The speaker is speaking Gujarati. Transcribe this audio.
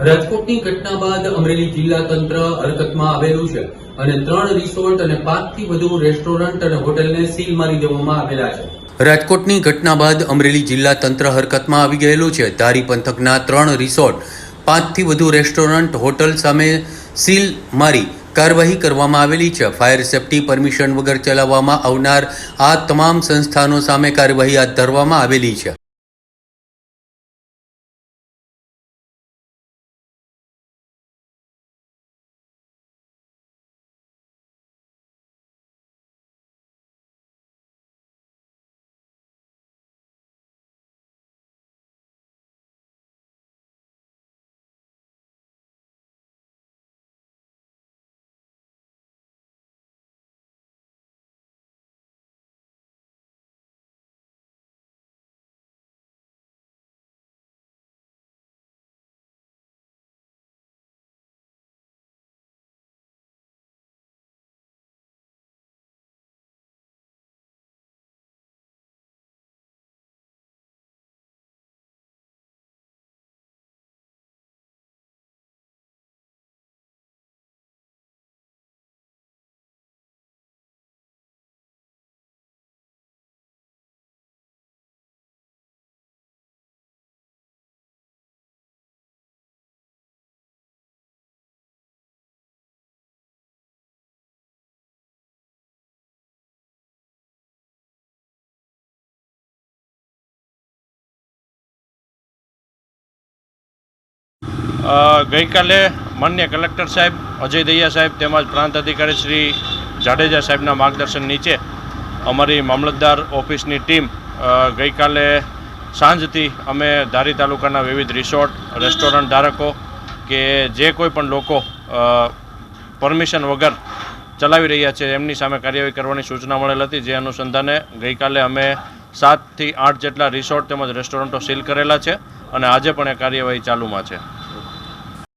રાજકોટની ઘટના બાદ અમરેલી જિલ્લા તંત્ર હરકતમાં આવેલું છે અને ત્રણ રિસોર્ટ અને પાંચથી વધુ રેસ્ટોરન્ટ અને હોટેલને સીલ મારી દેવામાં આવેલા છે. રાજકોટની ઘટના બાદ અમરેલી જિલ્લા તંત્ર હરકતમાં આવી ગયેલું છે. ધારી પંથકના ત્રણ રિસોર્ટ, પાંચથી વધુ રેસ્ટોરન્ટ, હોટલ સામે સીલ મારી કાર્યવાહી કરવામાં આવેલી છે. ફાયર સેફટી પરમિશન વગર ચલાવવામાં આવનાર આ તમામ સંસ્થાનો સામે કાર્યવાહી હાથ ધરવામાં આવેલી છે. ગઈકાલે માન્ય કલેક્ટર સાહેબ અજય દૈયા સાહેબ તેમજ પ્રાંત અધિકારી શ્રી જાડેજા સાહેબના માર્ગદર્શન નીચે અમારી મામલતદાર ઓફિસની ટીમ ગઈકાલે સાંજથી અમે ધારી તાલુકાના વિવિધ રિસોર્ટ, રેસ્ટોરન્ટ ધારકો કે જે કોઈ પણ લોકો પરમિશન વગર ચલાવી રહ્યા છે એમની સામે કાર્યવાહી કરવાની સૂચના મળેલ હતી, જે અનુસંધાને ગઈકાલે અમે સાતથી આઠ જેટલા રિસોર્ટ તેમજ રેસ્ટોરન્ટો સીલ કરેલા છે અને આજે પણ એ કાર્યવાહી ચાલુમાં છે.